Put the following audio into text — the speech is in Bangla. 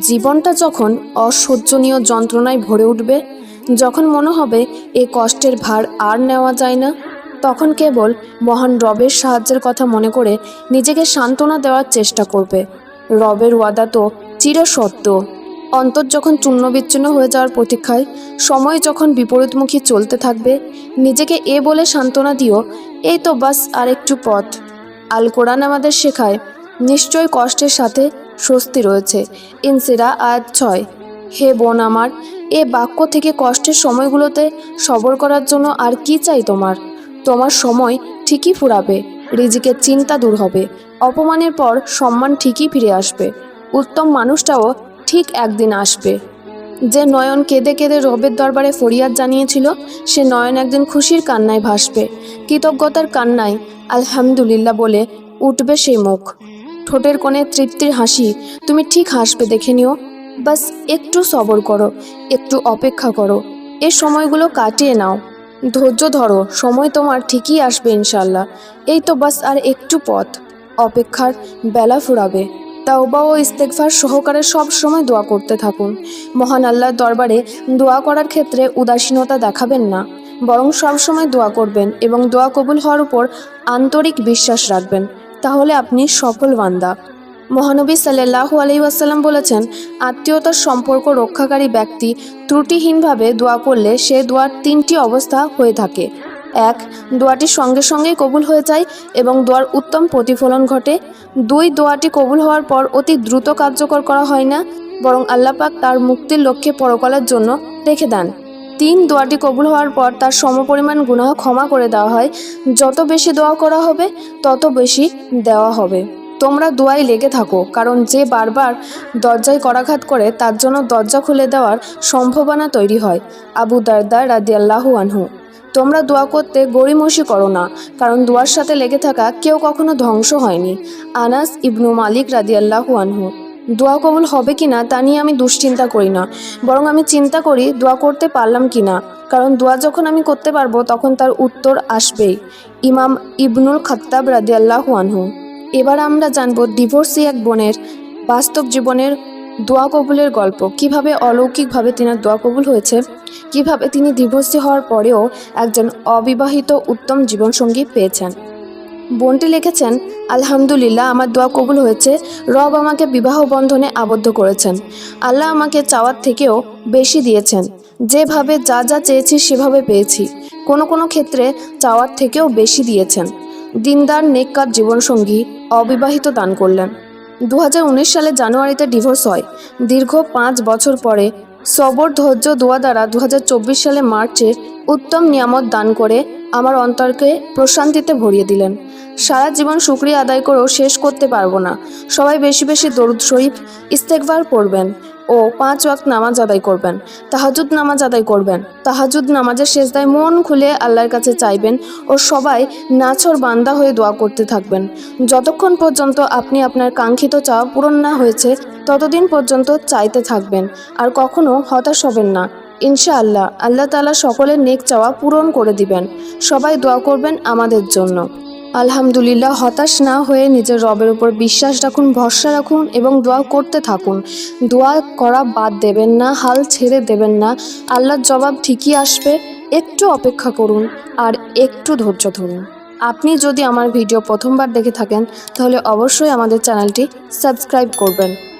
জীবনটা যখন অসহ্যনীয় যন্ত্রণায় ভরে উঠবে, যখন মনে হবে এই কষ্টের ভার আর নেওয়া যায় না, তখন কেবল মহান রবের সাহায্যের কথা মনে করে নিজেকে সান্ত্বনা দেওয়ার চেষ্টা করবে। রবের ওয়াদা তো চিরসত্য। অন্তর যখন চূর্ণবিচ্ছিন্ন হয়ে যাওয়ার প্রতীক্ষায়, সময় যখন বিপরীতমুখী চলতে থাকবে, নিজেকে এ বলে সান্ত্বনা দিও এই তো বাস আর একটু পথ। আল কোরআন আমাদের শেখায়, নিশ্চয় কষ্টের সাথে স্বস্তি রয়েছে। ইনসিরা আয়াত ছয়। হে বোন আমার, এ বাক্য থেকে কষ্টের সময়গুলোতে সবর করার জন্য আর কি চাই তোমার? তোমার সময় ঠিকই ফুরাবে, রিজিকের চিন্তা দূর হবে, অপমানের পর সম্মান ঠিকই ফিরে আসবে, উত্তম মানুষটাও ঠিক একদিন আসবে। যে নয়ন কেঁদে কেঁদে রবের দরবারে ফরিয়াদ জানিয়েছিল, সে নয়ন একদিন খুশির কান্নায় ভাসবে, কৃতজ্ঞতার কান্নায় আলহামদুলিল্লাহ বলে উঠবে সেই মুখ। ঠোঁটের কোণে তৃপ্তির হাসি। তুমি ঠিক হাসবে, দেখে নিও। বাস, একটু সবর করো, একটু অপেক্ষা করো। এ সময়গুলো কাটিয়ে নাও। ধৈর্য ধরো, সময় তোমার ঠিকই আসবে ইনশাল্লাহ এই তো বাস, আর একটু পথ। অপেক্ষার বেলা ফুরাবে। তাওবা ও ইস্তেকফার সহকারে সব সময় দোয়া করতে থাকুন। মহান আল্লাহর দরবারে দোয়া করার ক্ষেত্রে উদাসীনতা দেখাবেন না। বরং সব সময় দোয়া করবেন এবং দোয়া কবুল হওয়ার উপর আন্তরিক বিশ্বাস রাখবেন। তাহলে আপনি সফল বান্দা। মহানবী সাল্লাহু ওয়াসাল্লাম বলেছেন, আত্মীয়তার সম্পর্ক রক্ষাকারী ব্যক্তি ত্রুটিহীনভাবে দোয়া করলে সে দোয়ার তিনটি অবস্থা হয়ে থাকে। এক, দোয়াটি সঙ্গে সঙ্গেই কবুল হয়ে যায় এবং দোয়ার উত্তম প্রতিফলন ঘটে। দুই, দোয়াটি কবুল হওয়ার পর অতি দ্রুত কার্যকর করা হয় না, বরং আল্লাপাক তার মুক্তির লক্ষ্যে পরকালের জন্য রেখে দেন। তিন দোয়াটি কবুল হওয়ার পর তার সমপরিমাণ গুনাহ ক্ষমা করে দেওয়া হয়। যত বেশি দোয়া করা হবে, তত বেশি দেওয়া হবে। তোমরা দোয়ায় লেগে থাকো, কারণ যে বারবার দরজায় করাঘাত করে, তার জন্য দরজা খুলে দেওয়ার সম্ভাবনা তৈরি হয়। আবু দারদা রাদিয়াল্লাহু আনহু, তোমরা দোয়া করতে গড়িমসি করো না, কারণ দোয়ার সাথে লেগে থাকা কেউ কখনো ধ্বংস হয়নি। আনাস ইবনু মালিক রাদিয়াল্লাহু আনহু দোয়া কবুল হবে কি না, তা নিয়ে আমি দুশ্চিন্তা করি না। বরং আমি চিন্তা করি, দোয়া করতে পারলাম কি না। কারণ দোয়া যখন আমি করতে পারব, তখন তার উত্তর আসবেই। ইমাম ইবনুল খাত্তাব রাদিয়াল্লাহু আনহু। এবার আমরা জানব ডিভোর্সি এক বোনের বাস্তব জীবনের দোয়া কবুলের গল্প। কীভাবে অলৌকিকভাবে তিনার দোয়া কবুল হয়েছে, কীভাবে তিনি ডিভোর্সি হওয়ার পরেও একজন অবিবাহিত উত্তম জীবনসঙ্গী পেয়েছেন। বোনটি লিখেছেন, আলহামদুলিল্লাহ, আমার দোয়া কবুল হয়েছে। রব আমাকে বিবাহ বন্ধনে আবদ্ধ করেছেন। আল্লাহ আমাকে চাওয়ার থেকেও বেশি দিয়েছেন। যেভাবে যা যা চেয়েছি সেভাবে পেয়েছি। কোনো কোনো ক্ষেত্রে চাওয়ার থেকেও বেশি দিয়েছেন। দিনদার, নেককার জীবনসঙ্গী, অবিবাহিত দান করলেন। দু হাজার উনিশ সালে জানুয়ারিতে ডিভোর্স হয়। দীর্ঘ পাঁচ বছর পরে সবর ধৈর্য দোয়া দ্বারা দু হাজার চব্বিশ সালে মার্চে উত্তম নিয়ামত দান করে আমার অন্তরকে প্রশান্তিতে ভরিয়ে দিলেন। সারা জীবন শুক্রিয়া আদায় করেও শেষ করতে পারব না। সবাই বেশি বেশি দরুদ শরীফ ইস্তেকবার পড়বেন ও পাঁচ ওয়াক্ত নামাজ আদায় করবেন। তাহাজুদ নামাজ আদায় করবেন। তাহাজুদ নামাজের শেষ শেষদায় মন খুলে আল্লাহর কাছে চাইবেন ও সবাই নাছর বান্দা হয়ে দোয়া করতে থাকবেন। যতক্ষণ পর্যন্ত আপনি আপনার কাঙ্ক্ষিত চাওয়া পূরণ না হয়েছে, ততদিন পর্যন্ত চাইতে থাকবেন। আর কখনো হতাশ হবেন না। ইনশাআল্লাহ আল্লাহ তালা সকলের নেক চাওয়া পূরণ করে দিবেন। সবাই দোয়া করবেন আমাদের জন্য। আলহামদুলিল্লাহ হতাশ না হয়ে নিজের রবের উপর বিশ্বাস রাখুন, ভরসা রাখুন এবং দোয়া করতে থাকুন। দোয়া করা বাদ দেবেন না, হাল ছেড়ে দেবেন না। আল্লাহর জবাব ঠিকই আসবে, একটু অপেক্ষা করুন আর একটু ধৈর্য ধরুন। আপনি যদি আমার ভিডিও প্রথমবার দেখে থাকেন, তাহলে অবশ্যই আমাদের চ্যানেলটি সাবস্ক্রাইব করবেন।